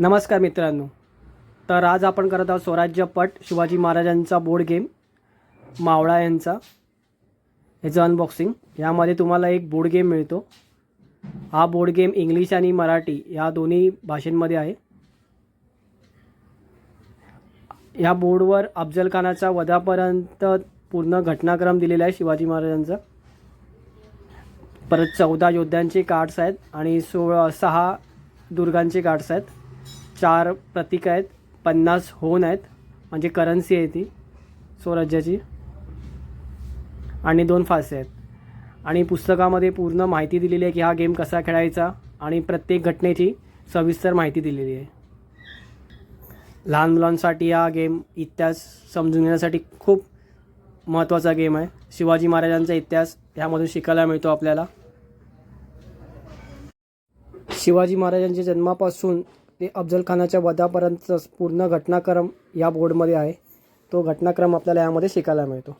नमस्कार मित्रांनो. तर आज आपण करत आहोत स्वराज्यपट शिवाजी महाराजांचा बोर्ड गेम मावळा यांचा ह्याचं अनबॉक्सिंग यामध्ये तुम्हाला एक बोर्ड गेम मिळतो. हा बोर्ड गेम इंग्लिश आणि मराठी या दोन्ही भाषेंमध्ये आहे. या बोर्डवर अफजल खानाचा वधापर्यंत पूर्ण घटनाक्रम दिलेला आहे शिवाजी महाराजांचा. परत चौदा योद्ध्यांचे कार्ड्स आहेत आणि सोळा सहा दुर्गांचे कार्ड्स आहेत. चार प्रतीक आहेत पन्नास होन आहेत म्हणजे करन्सी आहे ती स्वराज्याची. आणि दोन फासे आहेत. आणि पुस्तकामध्ये पूर्ण माहिती दिलेली आहे की हा गेम कसा खेळायचा आणि प्रत्येक घटनेची सविस्तर माहिती दिलेली आहे. लहान मुलांसाठी हा गेम इतिहास समजून घेण्यासाठी खूप महत्त्वाचा गेम आहे. शिवाजी महाराजांचा इतिहास ह्यामधून शिकायला मिळतो आपल्याला. शिवाजी महाराजांच्या जन्मापासून ते अफजल खानाच्या पूर्ण घटनाक्रम या बोर्डमध्ये आहे. तो घटनाक्रम आपल्याला यामध्ये शिकायला मिळतो.